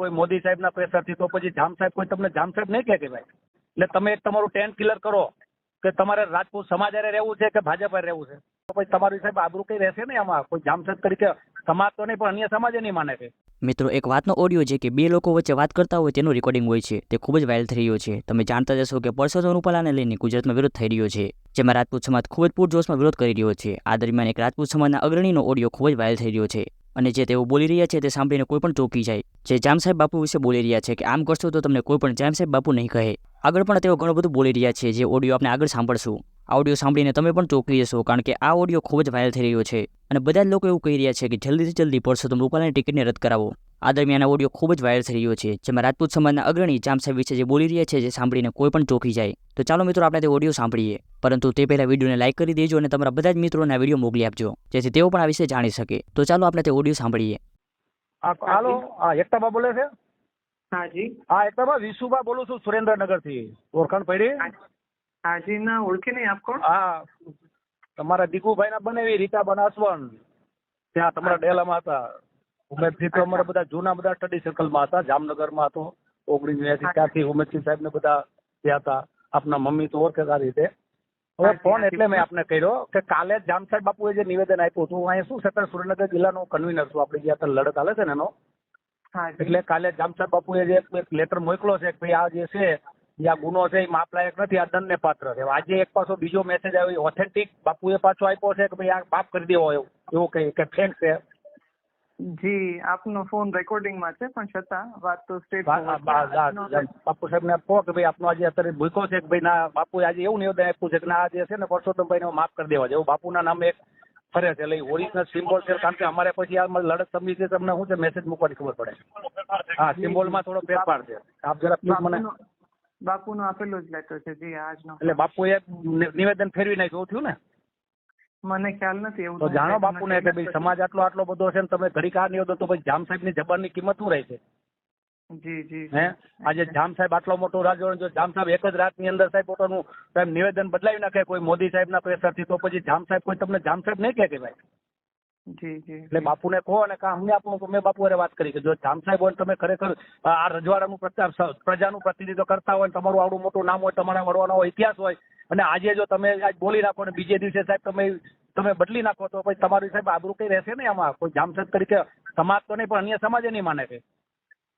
કોઈ મોદી સાહેબના પ્રેશરથી તો પછી જામ સાહેબ કોઈ તમને જામ સાહેબ નહીં કહે કે ભાઈ? એટલે તમે એક તમારું ટેન્ટ ક્લિયર કરો કે તમારે રાજપૂત સમાજ રહેવું છે કે ભાજપ રહેવું છે? તો પછી તમારી સાહેબ આબરૂ કઈ રહેશે ને આમાં? કોઈ જામ સાહેબ તરીકે સમાજ તો નહીં, પણ અન્ય સમાજે નહીં માને છે મિત્રો, એક વાતનો ઓડિયો છે કે બે લોકો વચ્ચે વાત કરતા હોય તેનું રેકોર્ડિંગ હોય છે. તે ખૂબ જ વાયરલ થઈ રહ્યો છે. તમે જાણતા જશો કે પરસોત્તમ રૂપાલાને લઈને ગુજરાતમાં વિરોધ થઈ રહ્યો છે, જેમાં રાજપૂત સમાજ ખૂબ જ પૂરજોશમાં વિરોધ કરી રહ્યો છે. આ દરમિયાન એક રાજપૂત સમાજના અગ્રણીનો ઓડિયો ખૂબ જ વાયરલ થઈ રહ્યો છે. અને જે તેઓ બોલી રહ્યા છે તે સાંભળીને કોઈ પણ ચોંકી જાય. જે જામ સાહેબ બાપુ વિશે બોલી રહ્યા છે કે આમ કરશો તો તમને કોઈ પણ જામ સાહેબ બાપુ નહીં કહે. આગળ પણ તેઓ ઘણું બધું બોલી રહ્યા છે જે ઓડિયો આપણે આગળ સાંભળશું. આ ઓડિયો સાંભળીને તમે પણ ચોંકી જશો કારણ કે આ ઓડિયો ખૂબ જ વાયરલ થઈ રહ્યો છે. અને બધા જ લોકો એવું કહી રહ્યા છે કે જલ્દીથી જલ્દી પરસોત્તમ રૂપાલાની ટિકિટને રદ કરાવો. આ દરમિયાન ઓડિયો ખૂબ જ વાયરલ થઈ રહ્યો છે જેમાં રાજપૂત સમાજના અગ્રણી જામ સાહેબ વિશે જે બોલી રહ્યા છે જે સાંભળીને કોઈ પણ ચોંકી જાય. તો ચાલો મિત્રો આપણે તે ઓડિયો સાંભળીએ. પરંતુ તે પહેલાં વિડીયોને લાઇક કરી દેજો અને તમારા બધા જ મિત્રોને આ વીડિયો મોકલી આપજો જેથી તેઓ પણ આ વિશે જાણી શકે. તો ચાલો આપણે તે ઓડિયો સાંભળીએ. હાલો હા એકતાબા બોલે છે? હાજી હા એકતાબા વિશુબા બોલું છું સુરેન્દ્રનગરથી. ઓળખાણ પડી? હાજી ના ઓળખી નહીં આપ કોણ? હા. તમારા દીકુભાઈ ના બને રીતા બનાસવન ત્યાં તમારા ડેલામાં હતા. ઉમેદથી તો અમારા બધા જૂના બધા સ્ટડી સર્કલમાં હતા જામનગરમાં હતો ઓગણીસ એસી ત્યાંથી ઉમેદસિંહ સાહેબ ને બધા ત્યાં હતા. આપના મમ્મી તો ઓળખે સારી રીતે. હવે ફોન એટલે મેં આપને કર્યો કે કાલે જામ સાહેબ બાપુએ જે નિવેદન આપ્યું હતું અહીંયા શું છે સુરેન્દ્રનગર જિલ્લાનો કન્વીનર છું? આપણે જે અત્યારે લડત હાલે છે ને એનો. હા એટલે કાલે જામ સાહેબ બાપુએ જે એક લેટર મોકલો છે કે ભાઈ આ જે છે જે આ ગુનો છે એ માપ લાયક નથી આ દંડને પાત્ર છે. આજે એક પાછો બીજો મેસેજ આવ્યો ઓથેન્ટિક બાપુએ પાછો આપ્યો છે કે ભાઈ આ માફ કરી દેવો એવું. એવું કઈ કે ફેંક છે? જી આપનો ફોન રેકોર્ડિંગમાં છે પણ છતાં વાત તો સ્ટેટ બાપુ સાહેબ ને કહો કે ભાઈ આપનો આજે અત્યારે ભૂખો છે કે ભાઈ ના બાપુ આજે એવું નિવેદન આપ્યું છે કે ના આ જે છે ને પરસોત્તમભાઈ ને માફ કરી દેવા જેવું બાપુના નામે એક ફરે છે એટલે ઓરિજિનલ સિમ્બોલ છે કારણ કે અમારે પછી આ લડત સમિતિ તમને શું છે મેસેજ મૂકવાની ખબર પડે. હા સિમ્બોલમાં થોડો ફેરફાર છે. આપ જરા પ્લીઝ મને બાપુનો આપેલો જ લેટર છે જી આજનો. એટલે બાપુએ નિવેદન ફેરવી નાખ્યું થયું ને? મને ખ્યાલ નથી એવું તો જાણો બાપુ ને એટલે સમાજ આટલો આટલો બધો છે ને તમે ઘડીક આ નિવેદન તો પછી જામ સાહેબની કિંમત શું રહેશે? છે જી જી. હે? આજે જામ સાહેબ આટલો મોટો રાજ્યો જો જામ સાહેબ એક જ રાતની અંદર સાહેબ પોતાનું સાહેબ નિવેદન બદલાવી નાખે કોઈ મોદી સાહેબ ના સાહેબના પ્રેશરથી તો પછી જામ સાહેબ કોઈ તમને જામ સાહેબ નહીં કે ભાઈ? એટલે બાપુને કહો અને કા અમને આપણું તો મેં બાપુ અરે વાત કરી કે જો જામ સાહેબ હોય તમે ખરેખર આ રજવાડાનું પ્રચાર પ્રજાનું પ્રતિનિધિત્વ કરતા હોય તમારું આવડું મોટું નામ હોય તમારા વડવાનો ઇતિહાસ હોય અને આજે જો તમે આજ બોલી નાખો ને બીજે દિવસે સાહેબ તમે તમે બદલી નાખો તો પછી તમારી સાહેબ આબરૂ કઈ રહેશે ને આમાં? કોઈ જામ સાહેબ તરીકે સમાજ તો નહીં પણ અન્ય સમાજે નહીં માને છે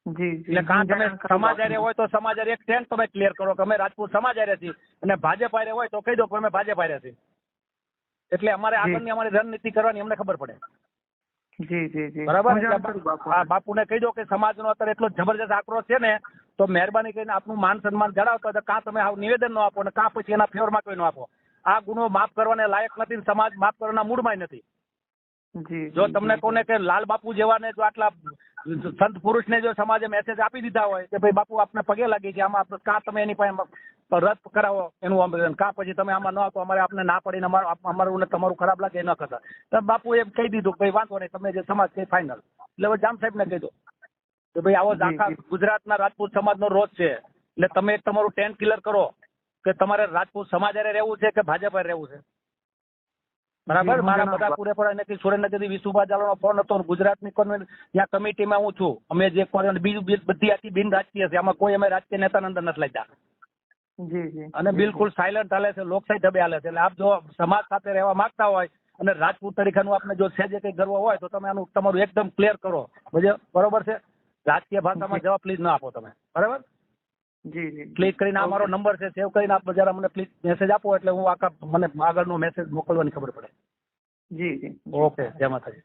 એટલે કાં તમે સમાજ હારે હોય તો સમાજ હારે એક ટેન્ટ તમે ક્લિયર કરો કે અમે રાજપૂત સમાજ હારે છીએ અને ભાજપ હારે હોય તો કહી દો કે અમે ભાજપ હારે છીએ એટલે અમારે આગળની અમારી રણનીતિ કરવાની અમને ખબર પડે. જી જી બરાબર? બાપુને. કહી દો કે સમાજનો અત્યારે એટલો જબરજસ્ત આક્રોશ છે ને તો મહેરબાની કરીને આપનું માન સન્માન જણાવતો તો કાં તમે આવું નિવેદન નો આપો ને કાં પછી એના ફેવરમાં કોઈ નો આપો. આ ગુનો માફ કરવાને લાયક નથી ને સમાજ માફ કરવાના મૂડમાં નથી. જો તમને. કોને કે લાલ બાપુ જેવાને જો આટલા સંત પુરુષને જો સમાજે મેસેજ આપી દીધા હોય કે ભાઈ બાપુ આપને પગે લાગી છે આમાં કા તમે એની પાસે રદ કરાવો એનું આમ કા પછી તમે આમાં ન આપો અમારે આપને ના પડીને અમારું અમારું ને તમારું ખરાબ લાગે ન કરતા. તો બાપુ એમ કહી દીધું ભાઈ વાંધો નહીં તમે જે સમાજ છે ફાઇનલ એટલે જામ સાહેબને કહી દો કે ભાઈ આવો આખા. ગુજરાતના રાજપૂત સમાજનો રોજ છે. એટલે તમે તમારું ટેન્ટ ક્લિયર કરો કે તમારે રાજપૂત સમાજ રહેવું છે કે ભાજપ રહેવું છે? બરાબર? મારા બધા પૂરેપૂરા નથી સુરેન્દ્રનગરથી વિશુભા જાલોનો ફોન હતો ગુજરાતની કોન્વેન્ટ ત્યાં કમિટીમાં હું છું. અમે જે કોન્વેન્ટ બીજું બધી આખી બિન રાજકીય છે. આમાં કોઈ અમે રાજકીય નેતાના અંદર નથી જી જી. અને બિલકુલ. સાયલન્ટ હાલે છે લોકશાહી ઢબે હાલે છે. એટલે આપ જો સમાજ સાથે રહેવા માંગતા હોય અને રાજપૂત તરીકેનું આપને જો સહેજે કંઈ ગર્વ હોય તો તમે આનું તમારું એકદમ ક્લિયર કરો. બરોબર છે? રાજકીય ભાષામાં જવાબ પ્લીઝ ન આપો તમે. બરાબર? જી જી. ક્લિક કરીને આ મારો નંબર છે સેવ કરીને આપ જરા મને પ્લીઝ મેસેજ આપો એટલે હું આખા મને આગળનો મેસેજ મોકલવાની ખબર પડે. જી જી. ઓકે જય માતાજી.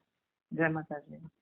જય માતાજી.